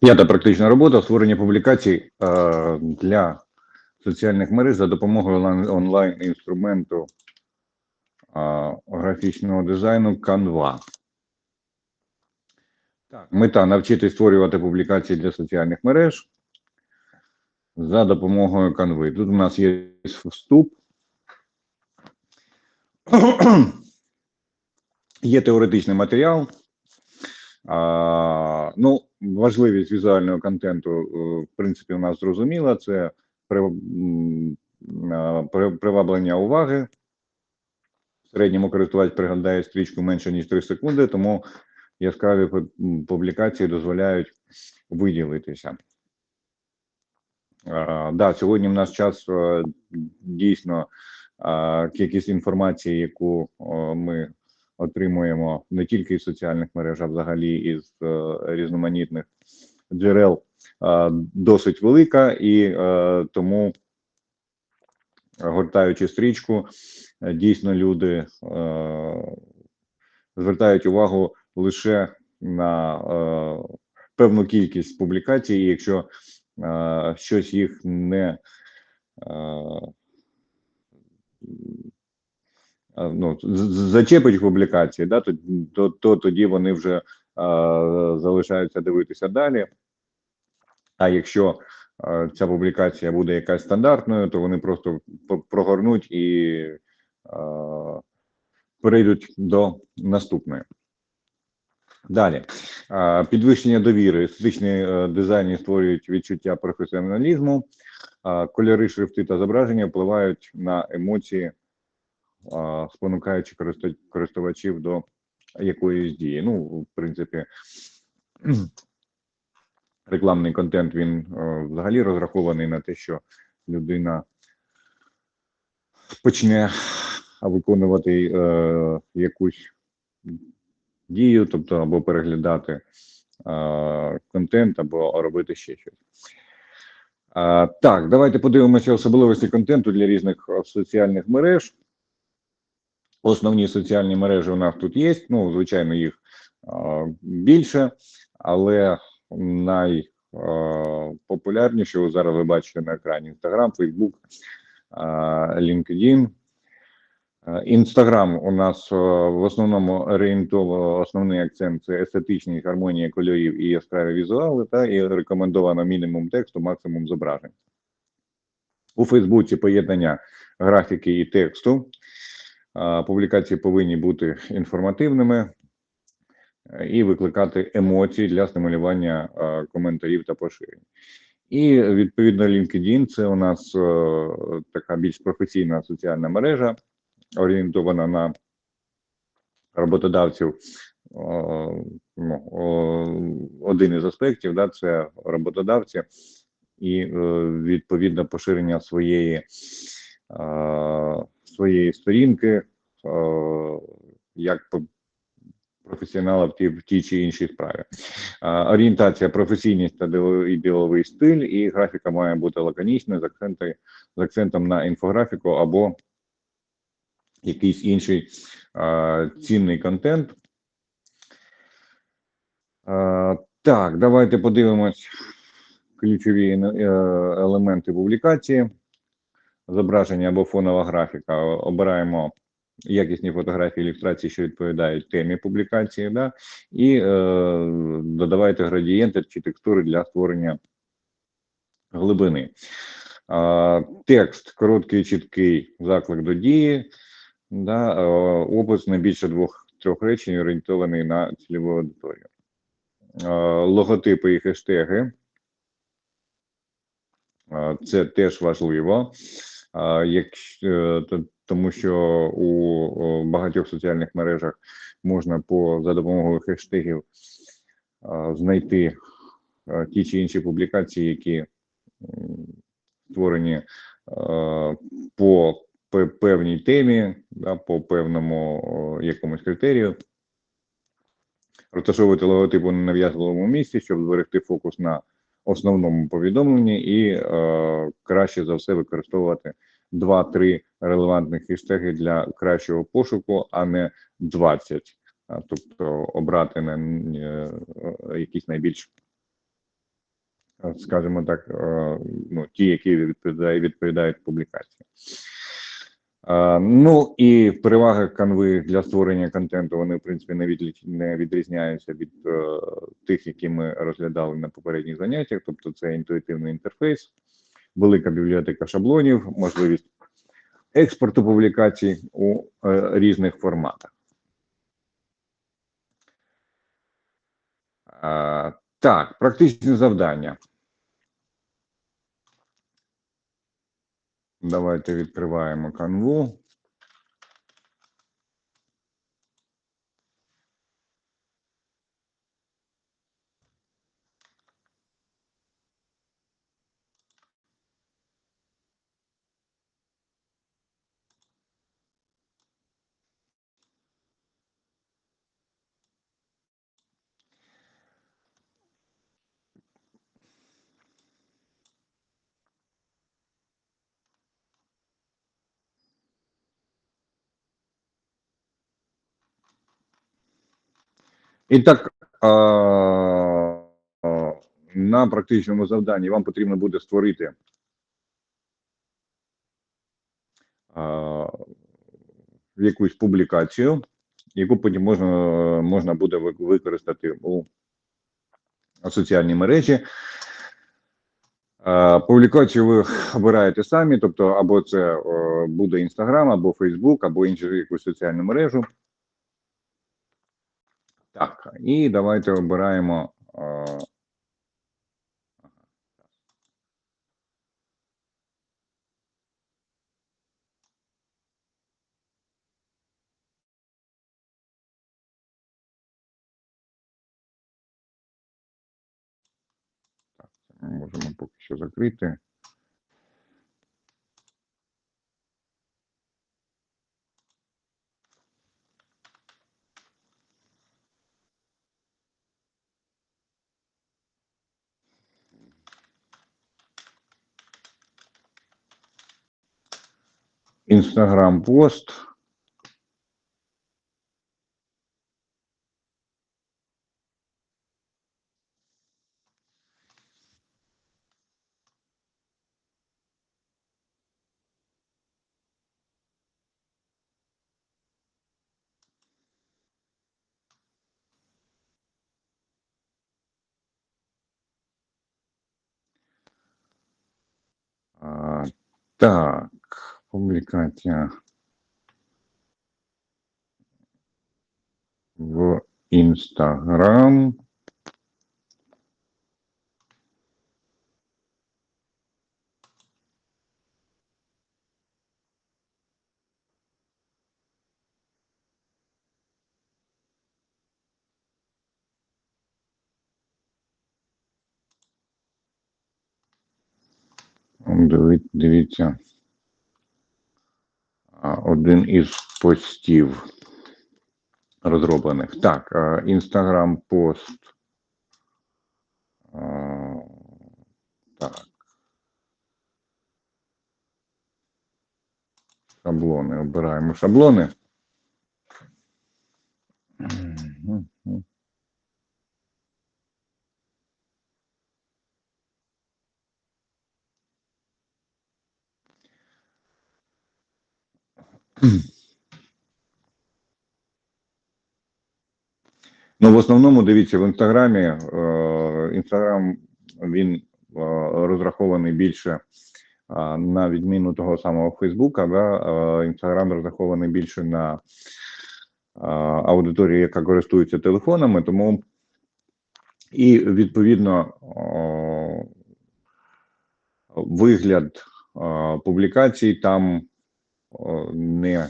П'ята практична робота створення публікацій е, для соціальних мереж за допомогою онлайн- онлайн-інструменту е, графічного дизайну Canva. Так, мета навчити створювати публікації для соціальних мереж за допомогою Canva. Тут у нас є вступ. Є теоретичний матеріал. А, ну, важливість візуального контенту, е, в принципі, у нас зрозуміла. Це приваблення уваги. В середньому користувач приглядає стрічку менше ніж 3 секунди, тому яскраві публікації дозволяють виділитися. А, да, сьогодні в нас час е, дійсно кількість інформації, яку ми отримуємо не тільки із соціальних мереж, а взагалі із е, різноманітних джерел, е, досить велика, і е, тому, гортаючи стрічку, дійсно люди звертають увагу лише на певну кількість публікацій, і якщо щось їх не ну, з- з- зачепить публікації, да, то, то, то тоді вони вже а, залишаються дивитися далі. А якщо а, ця публікація буде якась стандартною, то вони просто прогорнуть і перейдуть до наступної. Далі підвищення довіри. Естетичний е, дизайн створюють відчуття професіоналізму, кольори, шрифти та зображення впливають на емоції спонукаючи користувачів до якоїсь дії. Ну, в принципі, рекламний контент він е, взагалі розрахований на те, що людина почне виконувати е, якусь дію, тобто або переглядати е, контент, або робити ще щось. Так, давайте подивимося особливості контенту для різних соціальних мереж. Основні соціальні мережі у нас тут є. Ну, звичайно, їх більше, але найпопулярніші ви зараз ви бачите на екрані Facebook, а, LinkedIn. Інстаграм у нас в основному орієнтово основний акцент це естетичність, гармонія кольорів і яскраві візуали, та і рекомендовано мінімум тексту, максимум зображень. У Фейсбуці поєднання графіки і тексту. Публікації повинні бути інформативними е, і викликати емоції для стимулювання е, коментарів та поширень. І відповідно LinkedIn це у нас е, така більш професійна соціальна мережа, орієнтована на роботодавців. Ну, один із аспектів да, це роботодавці і відповідно поширення своєї своєї сторінки е, як професіонала в тій, в тій чи іншій справі. Е, Орієнтація, професійність та діловий- стиль, і графіка має бути лаконічною з, акценти, з акцентом на інфографіку або якийсь інший е, цінний контент. Так, давайте подивимось ключові елементи публікації зображення або фонова графіка. Обираємо якісні фотографії ілюстрації, що відповідають темі публікації, да? і е, додавайте градієнти чи текстури для створення глибини. А, текст короткий, чіткий заклик до дії, да? е, опис не більше двох-трьох речень, орієнтований на цільову аудиторію. Е, логотипи і хештеги. Це теж важливо, якщо, то- тому що у багатьох соціальних мережах можна по за допомогою хештегів знайти ті чи інші публікації, які створені по певній темі, по певному якомусь критерію. Розташовувати логотип у ненав'язливому місці, щоб зберегти фокус на основному повідомленні, і е, краще за все використовувати 2-3 релевантних хештеги для кращого пошуку, а не 20 тобто обрати на е, якісь найбільш, е, скажімо так, е, ну, ті, які відповідають, відповідають публікації. Е, Ну і переваги канви для створення контенту вони в принципі не не відрізняються від е, тих, які ми розглядали на попередніх заняттях. Тобто, це інтуїтивний інтерфейс, велика бібліотека шаблонів, можливість експорту публікацій у е, різних форматах. Е, так, практичні завдання. Давайте відкриваємо канву. І так, а, а, на практичному завданні вам потрібно буде створити якусь публікацію, яку потім можна, можна буде використати у соціальній мережі. Публікацію ви обираєте самі, тобто або це буде Інстаграм, або Фейсбук, або іншу якусь соціальну мережу. Так, і давайте обираємо. Так, можемо поки що закрити. Інстаграм пост. А, так, публікація в Інстаграм. Диві- Дивіться. Один із постів розроблених. Так, Інстаграм пост. Так. Шаблони. Обираємо шаблони. Мгм. Ну, в основному дивіться в інстаграмі. е, Інстаграм він е, розрахований більше е, на відміну того самого Фейсбука. Да? Інстаграм розрахований більше на аудиторію, яка користується телефонами, тому і відповідно вигляд публікацій там не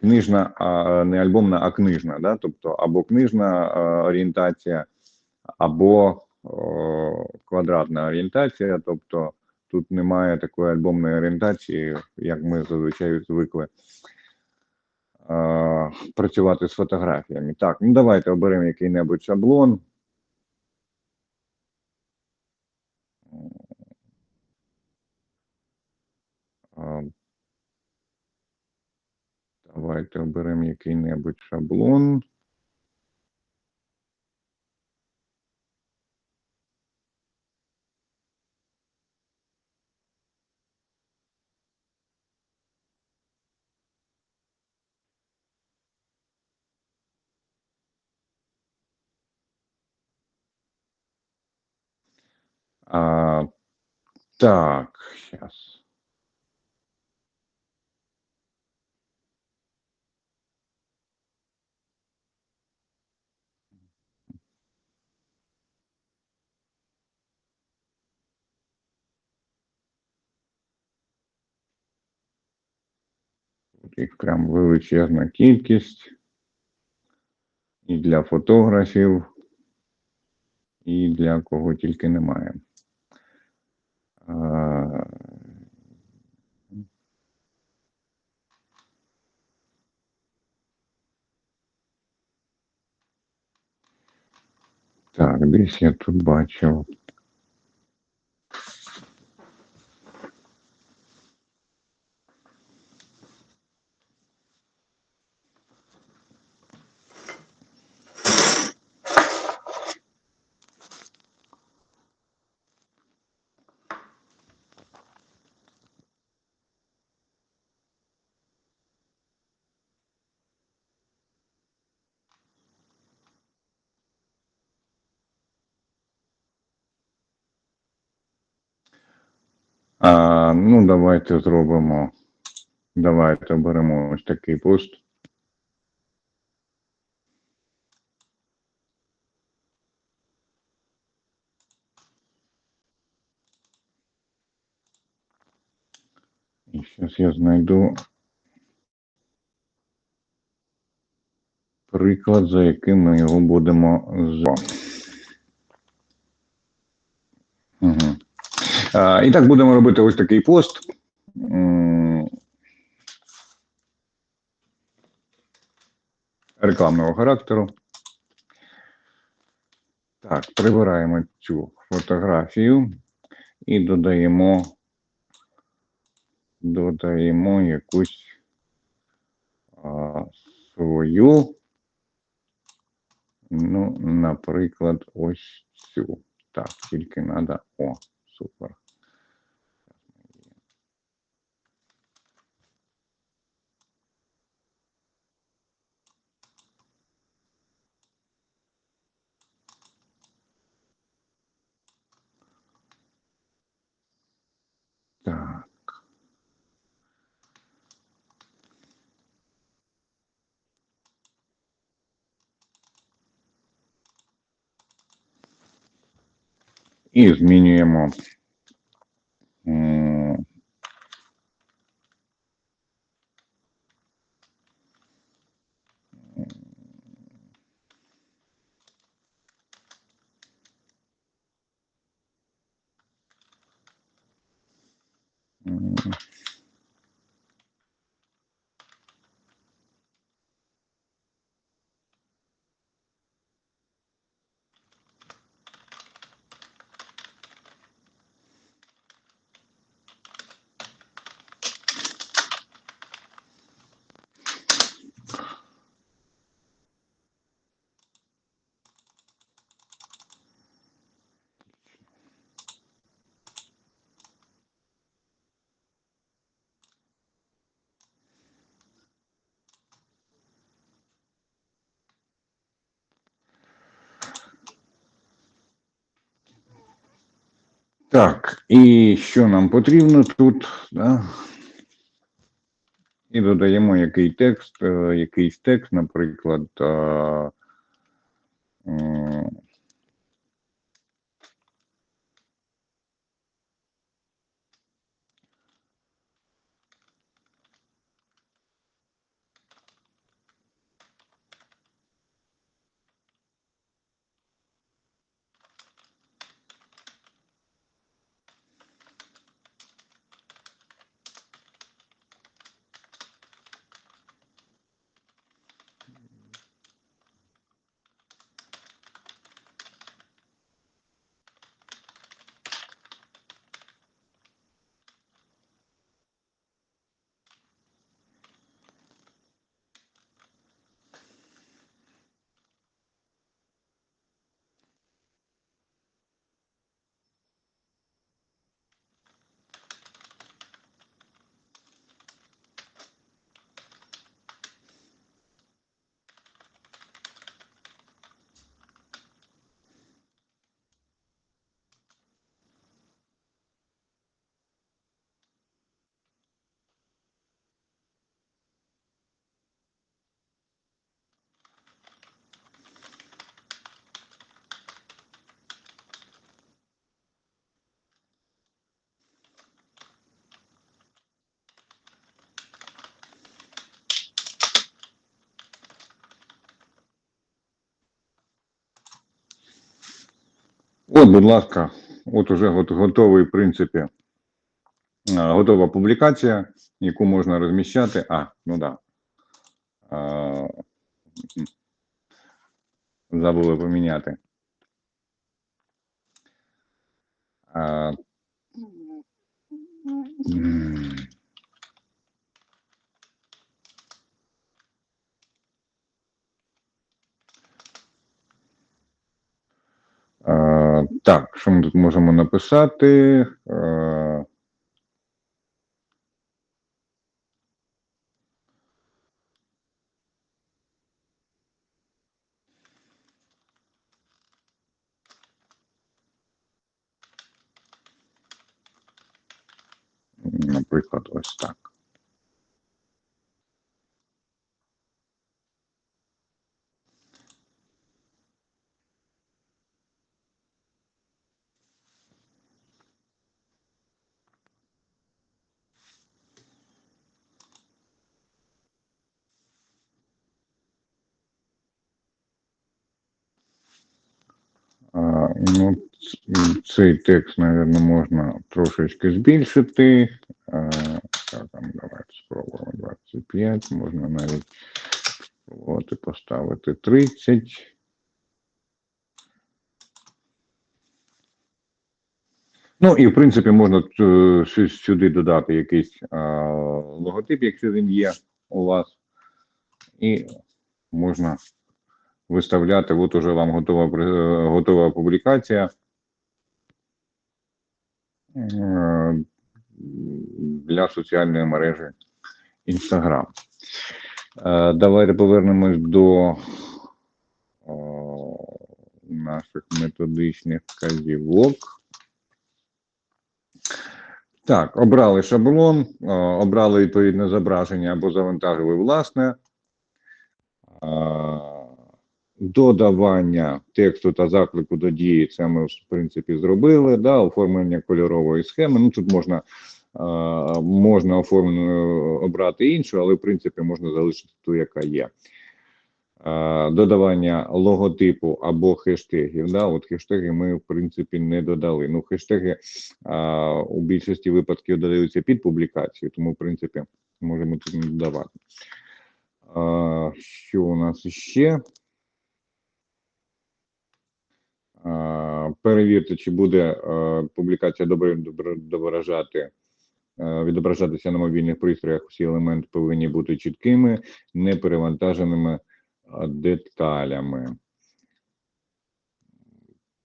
книжна, а не альбомна, а книжна, да? тобто або книжна орієнтація, або квадратна орієнтація, тобто тут немає такої альбомної орієнтації, як ми зазвичай звикли працювати з фотографіями. Так, ну давайте оберемо який-небудь шаблон. Давайте оберемо який-небудь шаблон. А, так, сейчас. Їх прям величезна кількість. І для фотографів, і для кого тільки немає. А, Так, десь я тут бачив. А, ну, давайте зробимо. Давайте беремо ось такий пост. І зараз я знайду приклад, за яким ми його будемо з. Угу. А, і так будемо робити ось такий пост. Рекламного характеру. Так, прибираємо цю фотографію і додаємо, додаємо якусь а, свою. Ну, наприклад, ось цю. Так, тільки треба. О, Súper. І змінюємо. Так, і що нам потрібно тут? Да? І додаємо який текст, е, якийсь текст, наприклад. е, От, будь ласка, от уже готовий, в принципі, е, готова публікація, яку можна розміщати. А, ну да. Забули поміняти. А, м. Так, що ми тут можемо написати? Е, Наприклад, ось так. А, ну, ц- цей текст, мабуть, можна трошечки збільшити. Так, там, давайте спробуємо 25, можна навіть спробувати поставити 30. Ну і в принципі можна е, сюди додати якийсь а, логотип, якщо він є у вас, і можна виставляти. От уже вам готова е, готова публікація для соціальної мережі Instagram. Е, Давайте повернемось до наших методичних вказівок. Так, обрали шаблон, е, обрали відповідне зображення або завантажили власне. Е, Додавання тексту та заклику до дії, це ми в принципі зробили. Да, оформлення кольорової схеми. Ну тут можна, е, можна оформлено обрати іншу, але в принципі можна залишити ту, яка є. Е, Додавання логотипу або хештегів. Да, от хештеги ми в принципі не додали. Ну, хештеги а, у більшості випадків додаються під публікацію, тому в принципі можемо тут не додавати. А, що у нас ще? А, перевірте, чи буде публікація добре добре- відображати. Відображатися на мобільних пристроях всі елементи повинні бути чіткими, не перевантаженими деталями.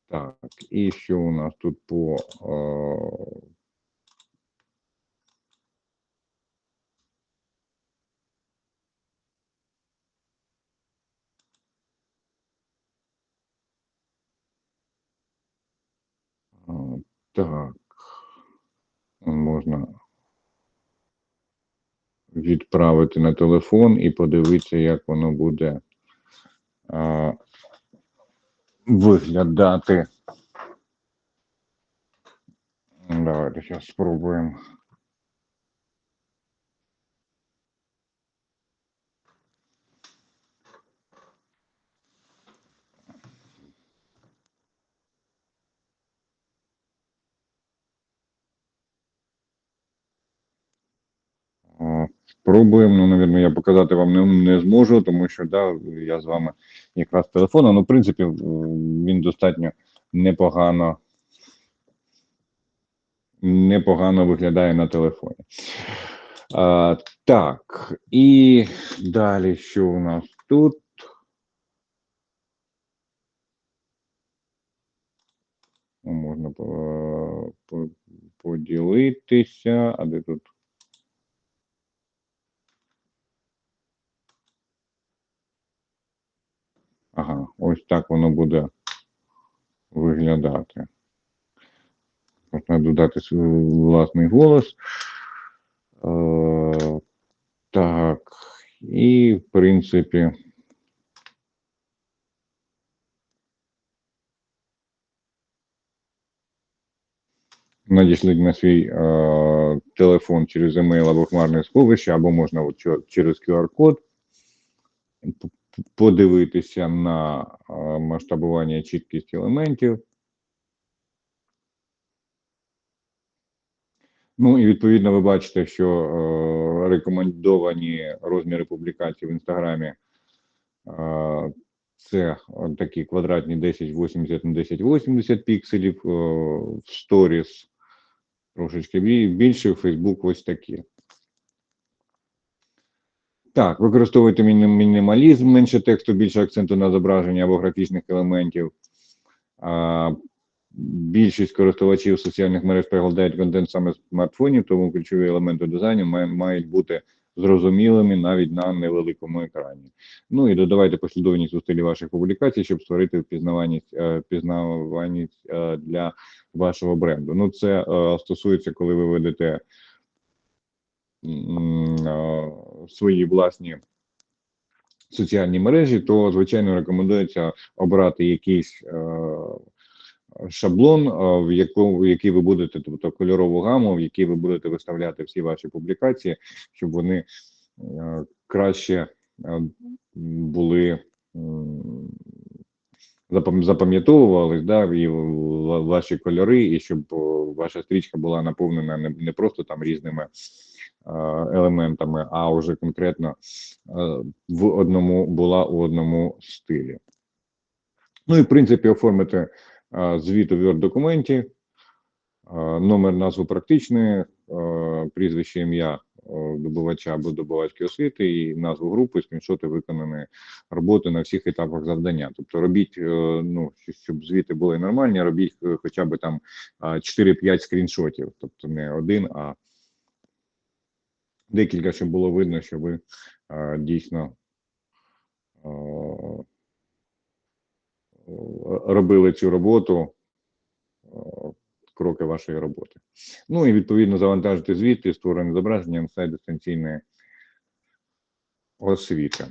Так, і що у нас тут по так, можна відправити на телефон і подивитися, як воно буде а, виглядати. Давайте зараз спробуємо. Е, Спробуємо. Ну, навірно, я показати вам не, не зможу, тому що да, я з вами якраз телефоном. Ну, в принципі, він достатньо непогано, непогано виглядає на телефоні. А, так, і далі, що у нас тут? Можна по, поділитися, а де тут? Ага, ось так воно буде виглядати. Можна додати свій власний голос. Е, так, і в принципі. Надішліть на свій е, телефон через емейл або хмарне сховище, або можна от через QR-код подивитися на е, масштабування чіткість елементів. Ну і відповідно ви бачите, що е, рекомендовані розміри публікацій в Інстаграмі е, це такі квадратні 1080 на 1080 пікселів, е, в сторіс трошечки більше, в Фейсбук ось такі. Так, використовуйте міні- мінімалізм, менше тексту, більше акценту на зображення або графічних елементів. А, більшість користувачів соціальних мереж переглядають контент саме з смартфонів, тому ключові елементи дизайну мають бути зрозумілими навіть на невеликому екрані. Ну і додавайте послідовність у стилі ваших публікацій, щоб створити впізнаваність, е, впізнаваність е, для вашого бренду. Ну, це е, стосується, коли ви ведете свої власні соціальні мережі, то звичайно рекомендується обрати якийсь е, шаблон, е, в якому в який ви будете, тобто кольорову гаму, в якій ви будете виставляти всі ваші публікації, щоб вони е, краще були запам'ятовувались, да, і ваші кольори, і щоб ваша стрічка була наповнена не, просто там різними елементами, а вже конкретно е, в одному була у одному стилі. Ну і в принципі оформити е, звіт у Word документі, е, номер назву практичної, е, прізвище ім'я е, добувача або добувачки освіти і назву групи, скріншоти виконаної роботи на всіх етапах завдання. Тобто робіть, е, ну щоб звіти були нормальні, робіть е, хоча б там е, 4-5 скріншотів, тобто не один, а декілька, щоб було видно, що ви дійсно робили цю роботу, кроки вашої роботи. Ну і відповідно завантажити звіти, створені зображення на сайт дистанційної освіти.